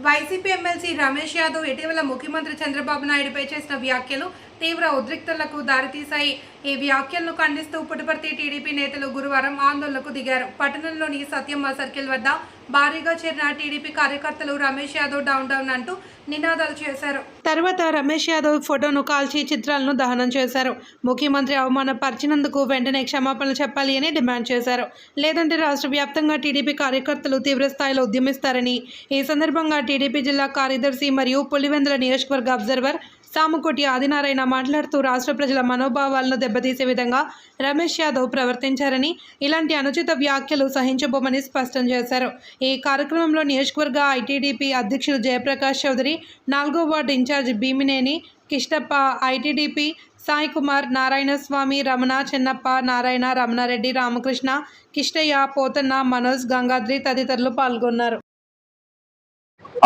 YCP MLC Ramesh Yadav ఇటీవల ముఖ్యమంత్రి చంద్రబాబు నాయుడుపై చేసిన వ్యాఖ్యలు తీవ్ర ఉద్రిక్తలకు దారితీశాయి. ఈ వ్యాఖ్యలను ఖండిస్తూ పుట్టపర్తి టీడీపీ నేతలు గురువారం ఆందోళనకు దిగారు. పట్టణంలోని సత్యమ్మ సర్కిల్ వద్ద భారీగా చేరిన టీడీపీ కార్యకర్తలు రమేష్ యాదవ్ డౌన్ డౌన్ అంటూ నినాదాలు చేశారు. తర్వాత రమేష్ యాదవ్ ఫోటోను కాల్చి చిత్రాలను దహనం చేశారు. ముఖ్యమంత్రి అవమానపరిచినందుకు వెంటనే క్షమాపణలు చెప్పాలి అని డిమాండ్ చేశారు. లేదంటే రాష్ట్ర వ్యాప్తంగా టీడీపీ కార్యకర్తలు తీవ్ర స్థాయిలో ఉద్యమిస్తారని ఈ సందర్భంగా టీడీపీ జిల్లా కార్యదర్శి మరియు పులివెందుల నియోజకవర్గ అబ్జర్వర్ సాముకోటి ఆదినారాయణ మాట్లాడుతూ రాష్ట్ర ప్రజల మనోభావాలను దెబ్బతీసే విధంగా రమేష్ యాదవ్ ప్రవర్తించారని ఇలాంటి అనుచిత వ్యాఖ్యలు సహించబోమని స్పష్టం చేశారు. ఈ కార్యక్రమంలో నియోజకవర్గ ఐటీడీపీ అధ్యక్షులు జయప్రకాష్ చౌదరి నాలుగో ward incharge Bhimineni Kishtappa ITDP Sai Kumar Narayanaswamy Ramana Chennappa Narayana Ramana Reddy Ramakrishna Kishtaiah Pothanna Manoj Gangadri తదితరులు పాల్గొన్నారు.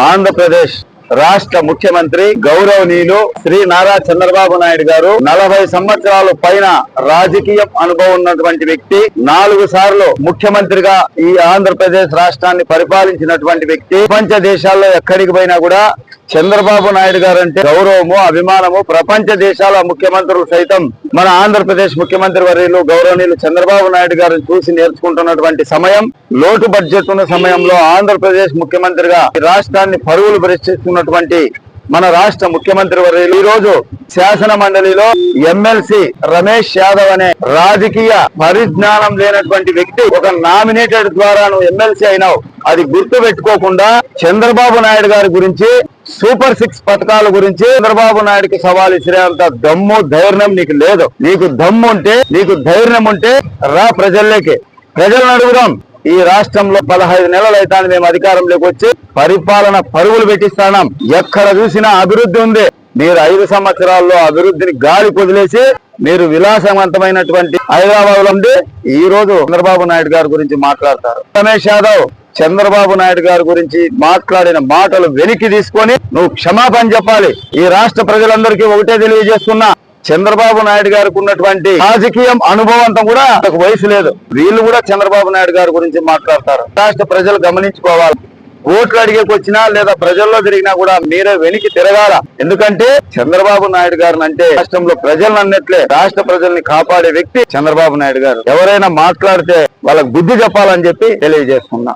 ఆంధ్రప్రదేశ్ రాష్ట్ర ముఖ్యమంత్రి గౌరవనీయులు శ్రీ నారా చంద్రబాబు నాయుడు గారు నలభై సంవత్సరాల పైన రాజకీయం అనుభవం ఉన్నటువంటి వ్యక్తి నాలుగు సార్లు ముఖ్యమంత్రిగా ఈ ఆంధ్రప్రదేశ్ రాష్ట్రాన్ని పరిపాలించినటువంటి వ్యక్తి. ప్రపంచ దేశాల్లో ఎక్కడికి పోయినా కూడా చంద్రబాబు నాయుడు గారు అంటే గౌరవము అభిమానము. ప్రపంచ దేశాల ముఖ్యమంత్రులు సైతం మన ఆంధ్రప్రదేశ్ ముఖ్యమంత్రి వర్యులు గౌరవనీయులు చంద్రబాబు నాయుడు గారిని చూసి నేర్చుకుంటున్నటువంటి సమయం. లోటు బడ్జెట్ ఉన్న సమయంలో ఆంధ్రప్రదేశ్ ముఖ్యమంత్రిగా ఈ రాష్ట్రాన్ని పరుగులు ప్రశ్నిస్తున్నటువంటి మన రాష్ట్ర ముఖ్యమంత్రి వర్యులు. ఈ రోజు శాసన మండలిలో ఎమ్మెల్సీ రమేష్ యాదవ్ అనే రాజకీయ పరిజ్ఞానం లేనటువంటి వ్యక్తి ఒక నామినేటెడ్ ద్వారా నువ్వు ఎమ్మెల్సీ అయినావు. అది గుర్తు పెట్టుకోకుండా చంద్రబాబు నాయుడు గారి గురించి సూపర్ సిక్స్ పథకాల గురించి చంద్రబాబు నాయుడుకి సవాల్ ఇచ్చినంత దమ్ము ధైర్యం నీకు లేదు. నీకు దమ్ము ఉంటే నీకు ధైర్యం ఉంటే రా ప్రజల్లోకి. ప్రజలను అడుగుదాం. ఈ రాష్ట్రంలో పదహైదు నెలలు అయితే మేము అధికారంలోకి వచ్చి. పరిపాలన పరుగులు పెట్టిస్తాం ఎక్కడ చూసినా అభివృద్ధి ఉంది. మీరు ఐదు సంవత్సరాల్లో అభివృద్ధిని గాలి కుదిలేసి మీరు విలాసవంతమైనటువంటి హైదరాబాద్లో ఉండి ఈ రోజు చంద్రబాబు నాయుడు గారి గురించి మాట్లాడతారు. రమేష్ యాదవ్ చంద్రబాబు నాయుడు గారి గురించి మాట్లాడిన మాటలు వెనక్కి తీసుకొని నువ్వు క్షమాపణ చెప్పాలి. ఈ రాష్ట్ర ప్రజలందరికీ ఒకటే తెలియజేస్తున్నా. చంద్రబాబు నాయుడు గారికి ఉన్నటువంటి రాజకీయం అనుభవంతో కూడా నాకు వయసు లేదు. వీళ్ళు కూడా చంద్రబాబు నాయుడు గారి గురించి మాట్లాడతారు. రాష్ట్ర ప్రజలు గమనించుకోవాలి. ఓట్లు అడిగేకొచ్చినా లేదా ప్రజల్లో తిరిగినా కూడా మీరే వెనికి తిరగాల. ఎందుకంటే చంద్రబాబు నాయుడు గారిని అంటే రాష్ట్రంలో ప్రజలను అన్నట్లే రాష్ట్ర ప్రజల్ని కాపాడే వ్యక్తి చంద్రబాబు నాయుడు గారు. ఎవరైనా మాట్లాడితే వాళ్ళకి బుద్ధి చెప్పాలని చెప్పి తెలియజేస్తున్నా